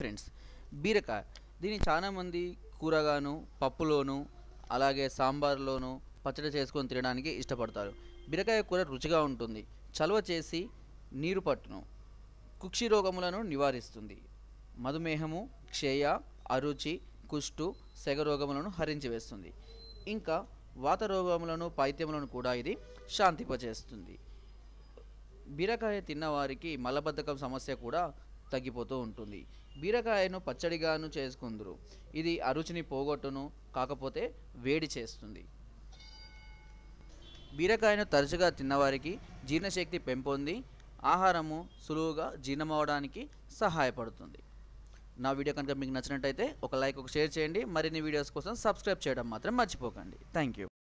Friends. బీరకాయ. దీన్ని చాలామంది కూరగాను పప్పులోను అలాగే సాంబార్లోను పచ్చడి చేసుకొని తినడానికి ఇష్టపడతారు. బీరకాయ కూర రుచిగా ఉంటుంది. చలువ చేసి నీరు పట్టును. కుక్షి రోగములను నివారిస్తుంది. మధుమేహము క్షయ అరుచి కుష్టు సెగ రోగములను హరించి వేస్తుంది. ఇంకా వాత రోగములను పైత్యములను కూడా ఇది శాంతింపచేస్తుంది. బీరకాయ తిన్నవారికి మలబద్ధకం సమస్య కూడా తగ్గిపోతూ ఉంటుంది. బీరకాయను పచ్చడిగాను చేసుకుందరు. ఇది అరుచిని పోగొట్టును కాకపోతే వేడి చేస్తుంది. బీరకాయను తరచుగా తిన్నవారికి జీర్ణశక్తి పెంపొంది ఆహారము సులువుగా జీర్ణమవడానికి సహాయపడుతుంది. నా వీడియో కనుక మీకు నచ్చినట్టయితే ఒక లైక్ ఒక షేర్ చేయండి. మరిన్ని వీడియోస్ కోసం సబ్స్క్రైబ్ చేయడం మాత్రం మర్చిపోకండి. Thank you